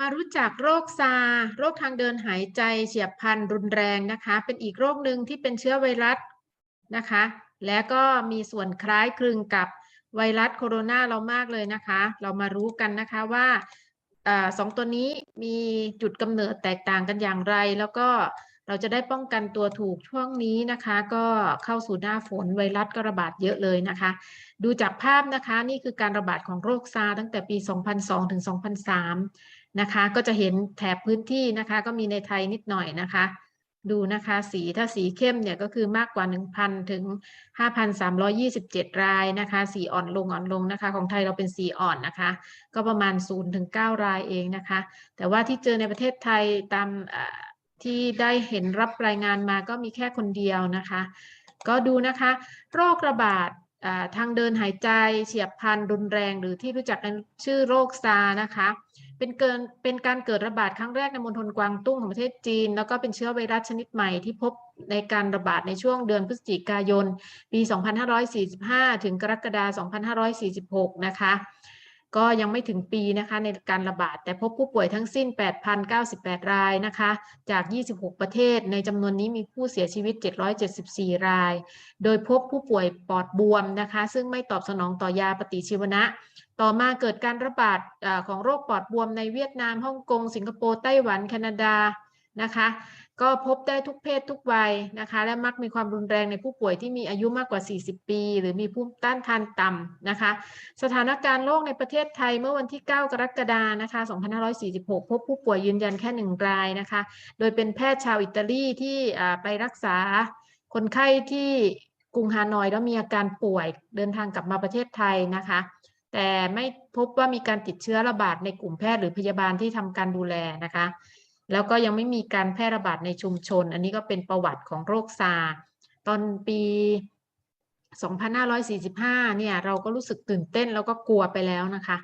มารู้จักโรคซา โรคทางเดินหายใจเฉียบพลันรุนแรงนะคะ เป็นอีกโรคหนึ่งที่เป็นเชื้อไวรัสนะคะ และก็มีส่วนคล้ายคลึงกับไวรัสโคโรนาเรามากเลยนะคะ เรามารู้กันนะคะว่าอสองตัวนี้มีจุดกำเนิดแตกต่างกันอย่างไร แล้วก็เราจะได้ป้องกันตัวถูกช่วงนี้นะคะ ก็เข้าสู่หน้าฝนไวรัสก็ระบาดเยอะเลยนะคะ ดูจากภาพนะคะนี่คือการระบาดของโรคซาตั้งแต่ปี 2002 ถึง 2003 นะคะ ก็จะเห็นแถบพื้นที่นะคะ ก็มีในไทยนิดหน่อยนะคะ ดูนะคะสีถ้าสีเข้มเนี่ยก็คือมากกว่า 1,000 ถึง 5,327 รายนะคะ สีอ่อนลงอ่อนลงนะคะ ของไทยเราเป็นสีอ่อนนะคะ ก็ประมาณ 0 ถึง 9 รายเองนะคะ แต่ว่าที่เจอในประเทศไทยตามที่ได้เห็นรับรายงานมาก็มีแค่คนเดียวนะคะ ก็ดูนะคะ โรคระบาด ทางเดินหายใจเฉียบพลันรุนแรง หรือที่รู้จักกันชื่อโรคซานะคะ เป็นเกินเป็นการเกิดระบาดครั้งแรกในมณฑลกวางตุ้งของประเทศจีน แล้วก็เป็นเชื้อไวรัสชนิดใหม่ที่พบในการระบาดในช่วงเดือนพฤศจิกายน ปี 2545 ถึงกรกฎาคม 2546 นะคะ ก็ยังไม่ถึงปีนะคะในการระบาด แต่พบผู้ป่วยทั้งสิ้น 8,098 รายนะคะ จาก 26 ประเทศ ในจำนวนนี้มีผู้เสียชีวิต 774 ราย โดยพบผู้ป่วยปอดบวมนะคะ ซึ่งไม่ตอบสนองต่อยาปฏิชีวนะ ต่อมาเกิดการระบาดของโรคปอดบวมในเวียดนามฮ่องกง สิงคโปร์ ไต้หวัน แคนาดานะคะ ก็พบได้ทุกเพศทุกวัยนะคะ และมักมีความรุนแรงในผู้ป่วยที่มีอายุมากกว่า 40 ปี หรือมีภูมิต้านทานต่ำนะคะ สถานการณ์โรคในประเทศไทยเมื่อวันที่ 9 กรกฎาคมนะคะ 2546 พบผู้ป่วยยืนยันแค่หนึ่งรายนะคะ โดยเป็นแพทย์ชาวอิตาลีที่ไปรักษาคนไข้ที่กรุงฮานอยแล้วมีอาการป่วยเดินทางกลับมาประเทศไทยนะคะ แต่ไม่พบว่ามีการติดเชื้อระบาดในกลุ่มแพทย์หรือพยาบาลที่ทำการดูแลนะคะ แล้วก็ยังไม่มีการแพร่ระบาดในชุมชน อันนี้ก็เป็นประวัติของโรคซาร์ตอนปี 2545 เนี่ยเราก็รู้สึกตื่นเต้นแล้วก็กลัวไปแล้วนะคะ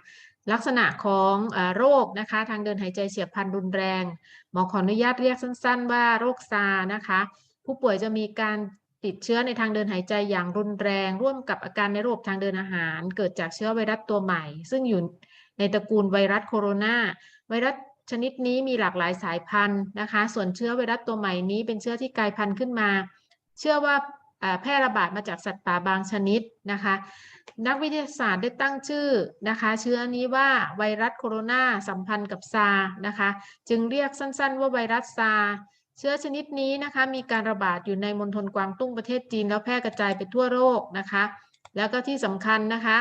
ลักษณะของอโรคนะคะ ทางเดินหายใจเฉียบพลันรุนแรงหมอขออนุญาตเรียกสั้น ๆ ว่าโรคซาร์นะคะ ผู้ป่วยจะมีการติดเชื้อในทางเดินหายใจอย่างรุนแรง ร่วมกับอาการในระบบทางเดินอาหาร เกิดจากเชื้อไวรัสตัวใหม่ ซึ่งอยู่ในตระกูลไวรัสโคโรนาไวรัส ชนิดนี้มีหลากหลายสายพันธุ์นะคะ ส่วนเชื้อไวรัสตัวใหม่นี้เป็นเชื้อที่กลายพันธุ์ขึ้นมา เชื่อว่าแพร่ระบาดมาจากสัตว์ป่าบางชนิดนะคะ นักวิทยาศาสตร์ได้ตั้งชื่อนะคะ เชื้อนี้ว่าไวรัสโคโรนาสัมพันธ์กับซานะคะ จึงเรียกสั้นๆ ว่าไวรัสซา เชื้อชนิดนี้นะคะมีการระบาดอยู่ในมณฑลกวางตุ้งประเทศจีน แล้วแพร่กระจายไปทั่วโลกนะคะ แล้วก็ที่สำคัญนะคะ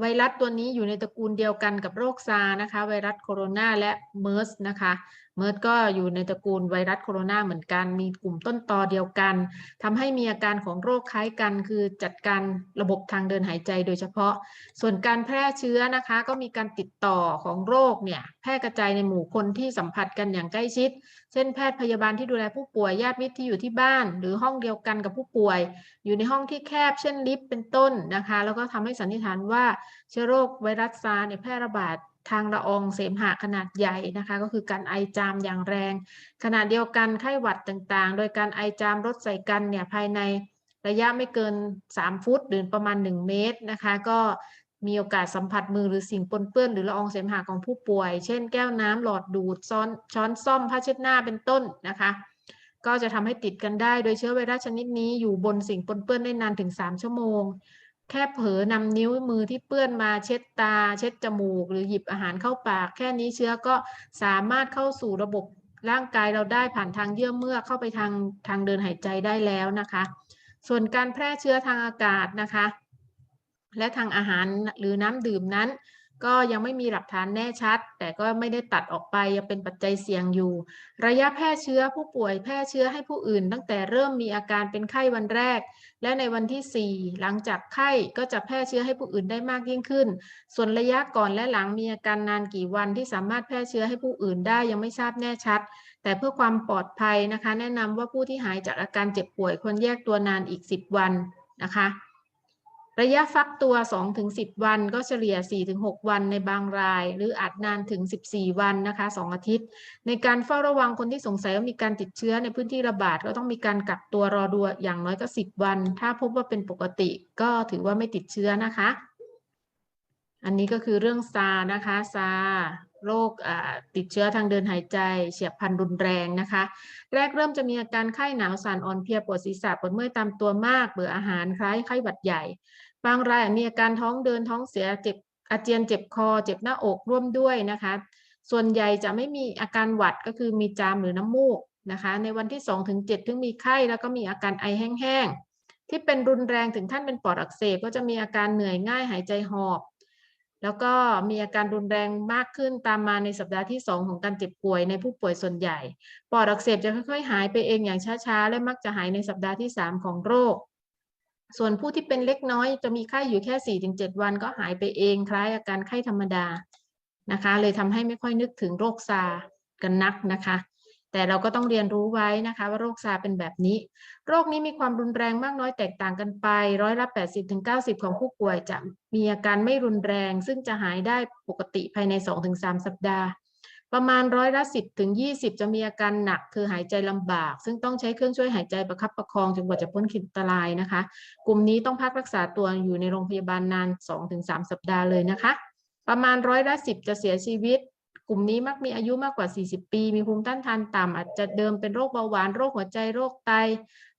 ไวรัสตัวนี้อยู่ในตระกูลเดียวกันกับโรคซาร์นะคะ ไวรัสโคโรนาและเมอร์สนะคะ เมิร์ดก็อยู่ในตระกูลไวรัสโคโรนาเหมือนกัน มีกลุ่มต้นตอเดียวกันทำให้มีอาการของโรคคล้ายกัน คือจัดการระบบทางเดินหายใจโดยเฉพาะ ส่วนการแพร่เชื้อนะคะ ก็มีการติดต่อของโรคเนี่ยแพร่กระจายในหมู่คนที่สัมผัสกันอย่างใกล้ชิด เช่นแพทย์พยาบาลที่ดูแลผู้ป่วยญาติมิตรที่อยู่ที่บ้าน หรือห้องเดียวกันกับผู้ป่วย อยู่ในห้องที่แคบ เช่นลิฟต์เป็นต้นนะคะ แล้วก็ทำให้สันนิษฐานว่าเชื้อโรคไวรัสซาร์เนี่ยแพร่ระบาด ทางละอองเสมหะขนาดใหญ่นะคะ ก็คือการไอจามอย่างแรง ขณะเดียวกันไข้หวัดต่างๆ โดยการไอจามรดใส่กันเนี่ยภายในระยะไม่เกิน 3 ฟุตหรือประมาณ 1 เมตรนะคะ ก็มีโอกาสสัมผัสมือหรือสิ่งปนเปื้อนหรือละอองเสมหะของผู้ป่วย เช่นแก้วน้ำหลอดดูดซ้อนช้อนซ่อมผ้าเช็ดหน้าเป็นต้นนะคะ ก็จะทำให้ติดกันได้โดยเชื้อไวรัสชนิดนี้อยู่บนสิ่งปนเปื้อนได้นานถึง 3 ชั่วโมง แค่เผลอนำนิ้วมือที่เปื้อนมาเช็ดตา เช็ดจมูก หรือหยิบอาหารเข้าปาก แค่นี้เชื้อก็สามารถเข้าสู่ระบบร่างกายเราได้ผ่านทางเยื่อเมือกเข้าไปทางทางเดินหายใจได้แล้วนะคะ ส่วนการแพร่เชื้อทางอากาศนะคะ และทางอาหารหรือน้ำดื่มนั้น ก็ยังไม่มีหลักฐานแน่ชัด แต่ก็ไม่ได้ตัดออกไปยังเป็นปัจจัยเสี่ยงอยู่ ระยะแพร่เชื้อผู้ป่วยแพร่เชื้อให้ผู้อื่น ตั้งแต่เริ่มมีอาการเป็นไข้วันแรก และในวันที่ 4 หลังจากไข้ก็จะแพร่เชื้อให้ผู้อื่นได้มากยิ่งขึ้น ส่วนระยะก่อนและหลังมีอาการนานกี่วันที่สามารถแพร่เชื้อให้ผู้อื่นได้ยังไม่ทราบแน่ชัด แต่เพื่อความปลอดภัยนะคะ แนะนำว่าผู้ที่หายจากอาการเจ็บป่วยควรแยกตัวนานอีก 10 วันนะคะ ระยะฟักตัว 2-10 วันก็เฉลี่ย 4-6 วันในบางราย หรืออาจนานถึง 14 วันนะคะ 2 อาทิตย์ ในการเฝ้าระวังคนที่สงสัยว่ามีการติดเชื้อในพื้นที่ระบาด ก็ต้องมีการกักตัวรอดูอย่างน้อยก็ 10 วัน ถ้าพบว่าเป็นปกติก็ถือว่าไม่ติดเชื้อนะคะ อันนี้ก็คือเรื่องซานะคะซาโรคติดเชื้อทางเดินหายใจ เฉียบพลันรุนแรงนะคะ แรกเริ่มจะมีอาการไข้หนาวสั่นอ่อนเพลียปวดศีรษะปวดเมื่อยตามตัวมาก เบื่ออาหารคล้ายไข้หวัดใหญ่ บางรายมีอาการท้องเดินท้องเสียเจ็บอาเจียนเจ็บคอ เจ็บหน้าอกร่วมด้วยนะคะ ส่วนใหญ่จะไม่มีอาการหวัดก็คือมีจามหรือน้ำมูกนะคะ ในวันที่2ถึง7ถึงมีไข้แล้วก็มีอาการไอแห้งๆ ที่เป็นรุนแรงถึงขั้นเป็นปอดอักเสบก็จะมีอาการเหนื่อยง่ายหายใจหอบ แล้วก็มีอาการรุนแรงมากขึ้นตามมาในสัปดาห์ที่ 2 ของการเจ็บป่วยในผู้ป่วยส่วนใหญ่ ปอดอักเสบจะค่อยๆ หายไปเองอย่างช้าๆ และมักจะหายในสัปดาห์ที่ 3 ของโรค ส่วนผู้ที่เป็นเล็กน้อยจะมีไข้อยู่แค่ 4-7 วันก็หายไปเองคล้ายอาการไข้ธรรมดานะคะ เลยทำให้ไม่ค่อยนึกถึงโรคซากันนักนะคะ แต่เราก็ต้องเรียนรู้ไว้นะคะ ว่าโรคซาเป็นแบบนี้ โรคนี้มีความรุนแรงมากน้อยแตกต่างกันไปร้อยละ 80-90 ของผู้ป่วยจะมีอาการไม่รุนแรง ซึ่งจะหายได้ปกติภายใน 2-3 สัปดาห์ ประมาณร้อยละ 10ถึง20 จะมีอาการหนักคือหายใจลำบาก ซึ่งต้องใช้เครื่องช่วยหายใจประคับประคองจนกว่าจะพ้นขีดอันตรายนะคะ กลุ่มนี้ต้องพักรักษาตัวอยู่ในโรงพยาบาลนาน 2-3 สัปดาห์เลยนะคะ ประมาณร้อยละ 10 จะเสียชีวิต กลุ่มนี้มักมีอายุมากกว่า 40 ปี มีภูมิต้านทานต่ำอาจจะเดิมเป็นโรคเบาหวานโรคหัวใจโรคไต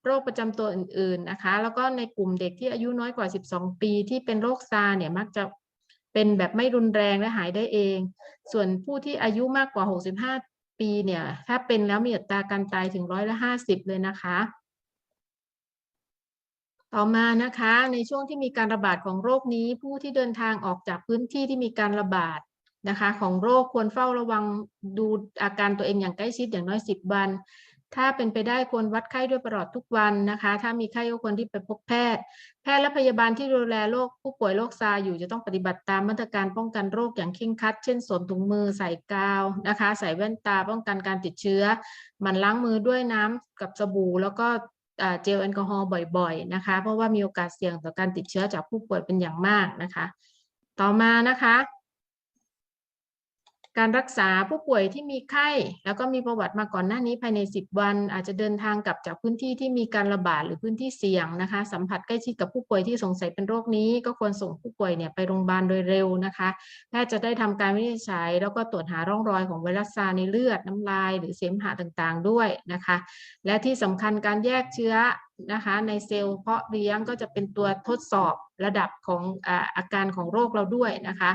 โรคประจำตัวอื่น ๆนะคะ แล้วก็ในกลุ่มเด็กที่อายุน้อยกว่า 12 ปีที่เป็นโรคซาร์เนี่ยมักจะ เป็นแบบไม่รุนแรงและหายได้เอง ส่วนผู้ที่อายุมากกว่า 65 ปีเนี่ย ถ้าเป็นแล้วมีอัตราการตายถึงร้อยละ50 เลยนะคะ ต่อมานะคะ ในช่วงที่มีการระบาดของโรคนี้ ผู้ที่เดินทางออกจากพื้นที่ที่มีการระบาดนะคะ ของโรคควรเฝ้าระวังดูอาการตัวเองอย่างใกล้ชิดอย่างน้อย 10 วัน ถ้าเป็นไปได้ควรวัดไข้ด้วยประหลอดทุกวันนะคะ ถ้ามีไข้ก็ควรที่ไปพบแพทย์ แพทย์และพยาบาลที่ดูแลโรคผู้ป่วยโรคซาร์อยู่จะต้องปฏิบัติตามมาตรการป้องกันโรคอย่างเคร่งครัด เช่นสวมถุงมือใส่กาวนะคะ ใส่แว่นตาป้องกันการติดเชื้อ มันล้างมือด้วยน้ำกับสบู่ แล้วก็เจลแอลกอฮอล์บ่อยๆนะคะ เพราะว่ามีโอกาสเสี่ยงต่อการติดเชื้อจากผู้ป่วยเป็นอย่างมากนะคะ ต่อมานะคะ การรักษาผู้ป่วยที่มีไข้ แล้วก็มีประวัติมาก่อนหน้านี้ภายใน 10 วัน อาจจะเดินทางกลับจากพื้นที่ที่มีการระบาดหรือพื้นที่เสี่ยงนะคะ สัมผัสใกล้ชิดกับผู้ป่วยที่สงสัยเป็นโรคนี้ ก็ควรส่งผู้ป่วยเนี่ยไปโรงพยาบาลโดยเร็วนะคะแพทย์จะได้ทำการวินิจฉัย แล้วก็ตรวจหาร่องรอยของไวรัสซาในเลือดน้ำลาย หรือเสมหะต่างๆ ด้วยนะคะ และที่สำคัญการแยกเชื้อ นะคะ ในเซลล์เพาะเลี้ยงก็จะเป็นตัวทดสอบระดับของอาการของโรคเราด้วยนะคะ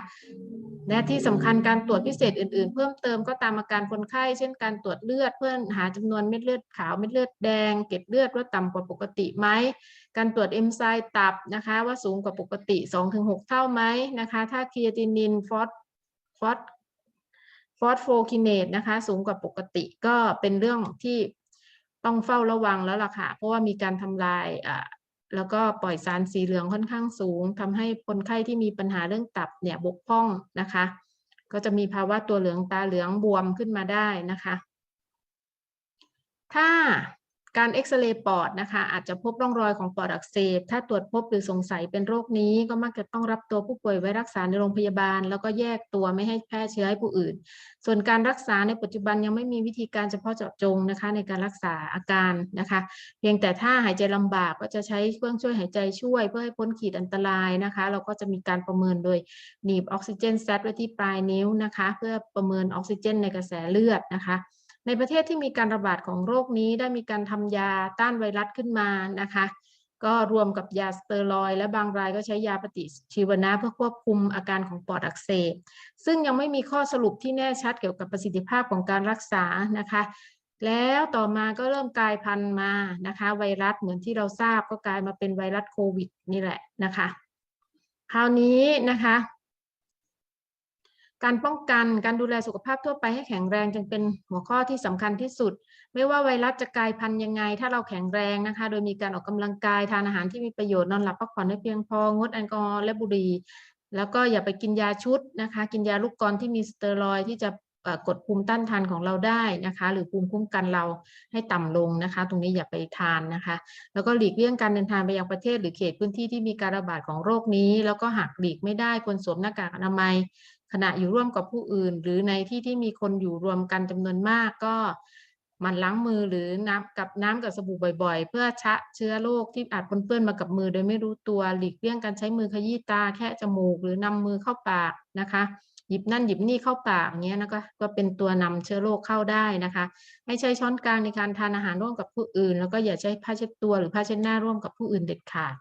และที่สำคัญการตรวจพิเศษอื่นๆ เพิ่มเติมก็ตามอาการคนไข้ เช่นการตรวจเลือดเพื่อหาจำนวนเม็ดเลือดขาวเม็ดเลือดแดงเกล็ดเลือดว่าต่ำกว่าปกติไหมการตรวจเอนไซม์ตับนะคะว่าสูงกว่าปกติ 2-6 เท่าไหมนะคะ ถ้าครีเอตินินฟอสฟอสฟอสโฟคินเนตนะคะสูงกว่าปกติก็เป็นเรื่องที่ ต้องเฝ้าระวังแล้วล่ะค่ะ เพราะว่ามีการทำลายอ่าแล้วก็ปล่อยสารสีเหลืองค่อนข้างสูงทำให้คนไข้ที่มีปัญหาเรื่องตับเนี่ยบกพร่องนะคะ ก็จะมีภาวะตัวเหลืองตาเหลืองบวมขึ้นมาได้นะคะ ถ้า การเอ็กซเรย์ปอดนะคะอาจจะพบร่องรอยของปอดอักเสบ ถ้าตรวจพบหรือสงสัยเป็นโรคนี้ ก็มักจะต้องรับตัวผู้ป่วยไว้รักษาในโรงพยาบาล แล้วก็แยกตัวไม่ให้แพร่เชื้อให้ผู้อื่น ส่วนการรักษาในปัจจุบันยังไม่มีวิธีการเฉพาะเจาะจงนะคะ ในการรักษาอาการนะคะ เพียงแต่ถ้าหายใจลำบากก็จะใช้เครื่องช่วยหายใจช่วย เพื่อให้พ้นขีดอันตรายนะคะเราก็จะมีการประเมินโดยหนีบออกซิเจนแซดไว้ที่ปลายนิ้วนะคะ เพื่อประเมินออกซิเจนในกระแสเลือดนะคะ ในประเทศที่มีการระบาดของโรคนี้ได้มีการทำยาต้านไวรัสขึ้นมานะคะ ก็รวมกับยาสเตียรอยและบางรายก็ใช้ยาปฏิชีวนะเพื่อควบคุมอาการของปอดอักเสบ ซึ่งยังไม่มีข้อสรุปที่แน่ชัดเกี่ยวกับประสิทธิภาพของการรักษานะคะแล้วต่อมาก็เริ่มกลายพันธุ์มานะคะ ไวรัสเหมือนที่เราทราบก็กลายมาเป็นไวรัสโควิดนี่แหละนะคะ คราวนี้นะคะ การป้องกันการดูแลสุขภาพทั่วไปให้แข็งแรงจึงเป็นหัวข้อที่สำคัญที่สุด ไม่ว่าไวรัสจะกลายพันธุ์ยังไง ถ้าเราแข็งแรงนะคะ โดยมีการออกกำลังกายทานอาหารที่มีประโยชน์นอนหลับพักผ่อนให้เพียงพองดแอลกอฮอล์และบุหรี่แล้วก็อย่าไปกินยาชุดนะคะ กินยาลูกกรที่มีสเตียรอยที่จะกดภูมิต้านทานของเราได้นะคะ หรือภูมิคุ้มกันเราให้ต่ำลงนะคะ ตรงนี้อย่าไปทานนะคะ แล้วก็หลีกเลี่ยงการเดินทางไปยังประเทศ หรือเขตพื้นที่ที่มีการระบาดของโรคนี้ แล้วก็หากหลีกไม่ได้ควรสวมหน้ากากอนามัย ขณะอยู่ร่วมกับผู้อื่น หรือในที่ที่มีคนอยู่รวมกันจำนวนมากก็มันล้างมือหรือน้ำกับน้ำกับสบู่บ่อย ๆ เพื่อชะเชื้อโรคที่อาจปนเปื้อนมากับมือ โดยไม่รู้ตัวหลีกเลี่ยงการใช้มือขยี้ตาแค่จมูก หรือนำมือเข้าปากนะคะ หยิบนั่นหยิบนี่เข้าปากเงี้ยนะก็ก็เป็นตัวนำเชื้อโรคเข้าได้นะคะ ให้ใช้ช้อนกลางในการทานอาหารร่วมกับผู้อื่น แล้วก็อย่าใช้ผ้าเช็ดตัวหรือผ้าเช็ดหน้าร่วมกับผู้อื่นเด็ดขาด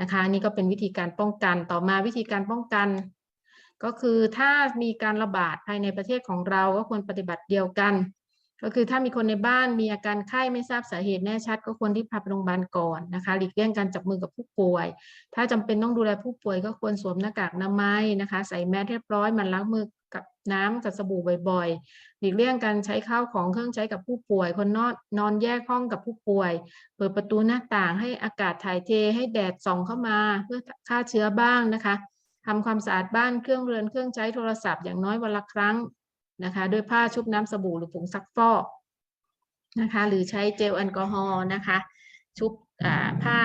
นะคะนี่ก็เป็นวิธีการป้องกันต่อมาวิธีการป้องกัน ก็คือถ้ามีการระบาดภายในประเทศของเราก็ควรปฏิบัติเดียวกัน ก็คือถ้ามีคนในบ้านมีอาการไข้ไม่ทราบสาเหตุแน่ชัด ก็ควรที่พาไปโรงพยาบาลก่อนนะคะหลีกเลี่ยงการจับมือกับผู้ป่วย ถ้าจำเป็นต้องดูแลผู้ป่วยก็ควรสวมหน้ากากอนามัยนะคะ ใส่แมสเรียบร้อยมันล้างมือกับน้ำกับสบู่บ่อยๆ หลีกเลี่ยงการใช้ข้าวของเครื่องใช้กับผู้ป่วย คนนอนนอนแยกห้องกับผู้ป่วย เปิดประตูหน้าต่างให้อากาศถ่ายเทให้แดดส่องเข้ามาเพื่อฆ่าเชื้อบ้างนะคะ ทำความสะอาดบ้านเครื่องเรือนเครื่องใช้โทรศัพท์อย่างน้อยวันละครั้งนะคะด้วยผ้าชุบน้ำสบู่หรือผงซักฟอกนะคะหรือใช้เจลแอลกอฮอล์นะคะชุบผ้า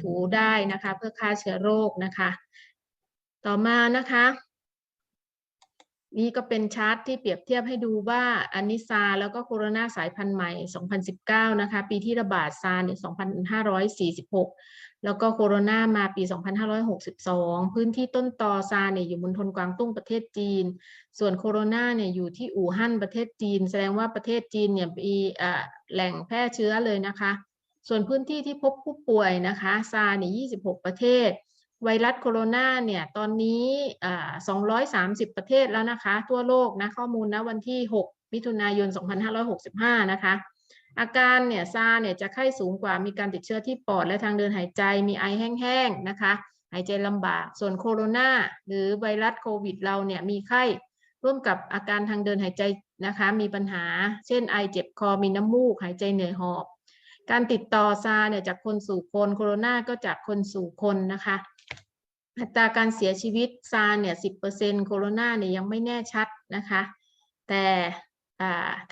ถูได้นะคะ เพื่อฆ่าเชื้อโรคนะคะ ต่อมานะคะ นี่ก็เป็นชาร์ตที่เปรียบเทียบให้ดูว่าอานิซาแล้วก็โคโรนาสายพันธุ์ใหม่ 2019 นะคะ ปีที่ระบาดซาเนี่ย 2,546 แล้วก็โคโรนามาปี 2,562 พื้นที่ต้นตอซาเนี่ยอยู่มณฑลกวางตุ้งประเทศจีน ส่วนโคโรนาเนี่ยอยู่ที่อู่ฮั่นประเทศจีน แสดงว่าประเทศจีนเนี่ยมีแหล่งแพร่เชื้อเลยนะคะ ส่วนพื้นที่ที่พบผู้ป่วยนะคะซาเนี่ย26 ประเทศ ไวรัสโคโรนาเนี่ยตอนนี้ 230 ประเทศแล้วนะคะ ทั่วโลกนะข้อมูลนะวันที่ 6 มิถุนายน 2565 นะคะ อาการเนี่ยซาเนี่ยจะไข้สูงกว่ามีการติดเชื้อที่ปอดและทางเดินหายใจมีไอแห้งๆนะคะหายใจลำบากส่วนโคโรนาหรือไวรัสโควิดเราเนี่ยมีไข้ร่วมกับอาการทางเดินหายใจนะคะมีปัญหา เช่นไอเจ็บคอมีน้ำมูก หายใจเหนื่อยหอบ การติดต่อซาเนี่ยจากคนสู่คนโคโรนาก็จากคนสู่คนนะคะอัตราการเสียชีวิตซาเนี่ยสิบเปอร์เซ็นโคโรนาเนี่ยยังไม่แน่ชัดนะคะ แต่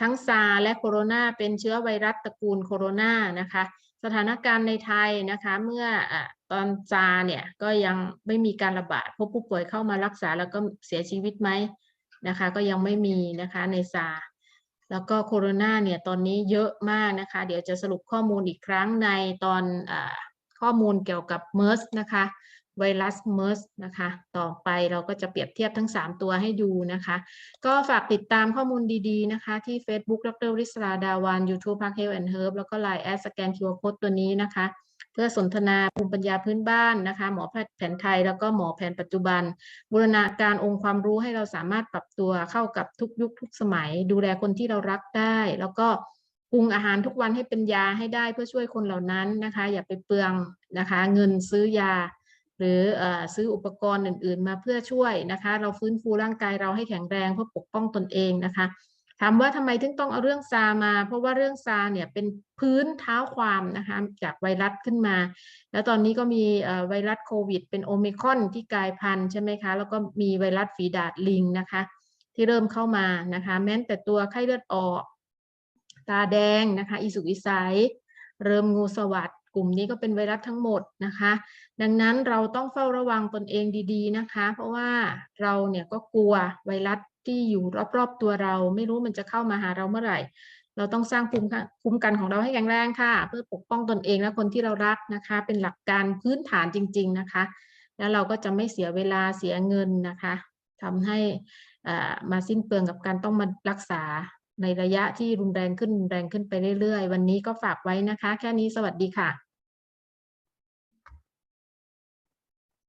ทั้งซาและโคโรนาเป็นเชื้อไวรัสตระกูลโคโรนานะคะ สถานการณ์ในไทยนะคะเมื่ออตอนซาเนี่ยก็ยังไม่มีการระบาดพบผู้ป่วยเข้ามารักษาแล้วก็เสียชีวิตไหมนะคะ ก็ยังไม่มีนะคะในซาแล้วก็โคโรนาเนี่ยตอนนี้เยอะมากนะคะ เดี๋ยวจะสรุปข้อมูลอีกครั้งในตอนอข้อมูลเกี่ยวกับเม r s นะคะ ไวรัสเม r s นะคะ ต่อไปเราก็จะเปรียบเทียบทั้ง 3 ตัวให้ดูนะคะ ก็ฝากติดตามข้อมูลดีๆนะคะ ที่ Facebook ดรริศราดาวัน YouTube Park Health and Herb แล้วก็ Line แอดสแกน QR Code ตัวนี้นะคะ เพื่อสนทนาภูมิปัญญาพื้นบ้านนะคะ หมอแพทย์แผนไทย แล้วก็หมอแผนปัจจุบัน บูรณาการองค์ความรู้ให้เราสามารถปรับตัวเข้ากับทุกยุคทุกสมัย ดูแลคนที่เรารักได้ แล้วก็ปรุงอาหารทุกวันให้เป็นยาให้ได้เพื่อช่วยคนเหล่านั้นนะคะ อย่าไปเปลืองนะคะ เงินซื้อยา หรืออซื้ออุปกรณ์อื่น ๆ มาเพื่อช่วยนะคะ เราฟื้นฟูร่างกายเราให้แข็งแรงเพื่อปกป้องตนเองนะคะถามว่าทำไมถึงต้องเอาเรื่องซามา เพราะว่าเรื่องซาเนี่ยเป็นพื้นเท้าความนะคะจากไวรัสขึ้นมา แล้วตอนนี้ก็มีไวรัสโควิด เป็นโอมิคอนที่กลายพันธุ์ใช่ไหมคะ แล้วก็มีไวรัสฝีดาดลิงนะคะ ที่เริ่มเข้ามานะคะ แม้แต่ตัวไข้เลือดออก ตาแดงนะคะอีสุกอีใสเริ่มงูสวัสด กลุ่มนี้ก็เป็นไวรัสทั้งหมดนะคะ ดังนั้นเราต้องเฝ้าระวังตนเองดีๆนะคะ เพราะว่าเราเนี่ยก็กลัวไวรัสที่อยู่รอบๆตัวเรา ไม่รู้มันจะเข้ามาหาเราเมื่อไหร่ เราต้องสร้างภูมิคุ้มกันของเราให้แข็งแรงค่ะ เพื่อปกป้องตนเองและคนที่เรารักนะคะ เป็นหลักการพื้นฐานจริง ๆนะคะ แล้วเราก็จะไม่เสียเวลาเสียเงินนะคะทำให้มาสิ้นเปลืองกับการต้องมารักษา ในระยะที่รุนแรงขึ้นรุนแรงขึ้นไปเรื่อยๆ วันนี้ก็ฝากไว้นะคะ แค่นี้สวัสดีค่ะ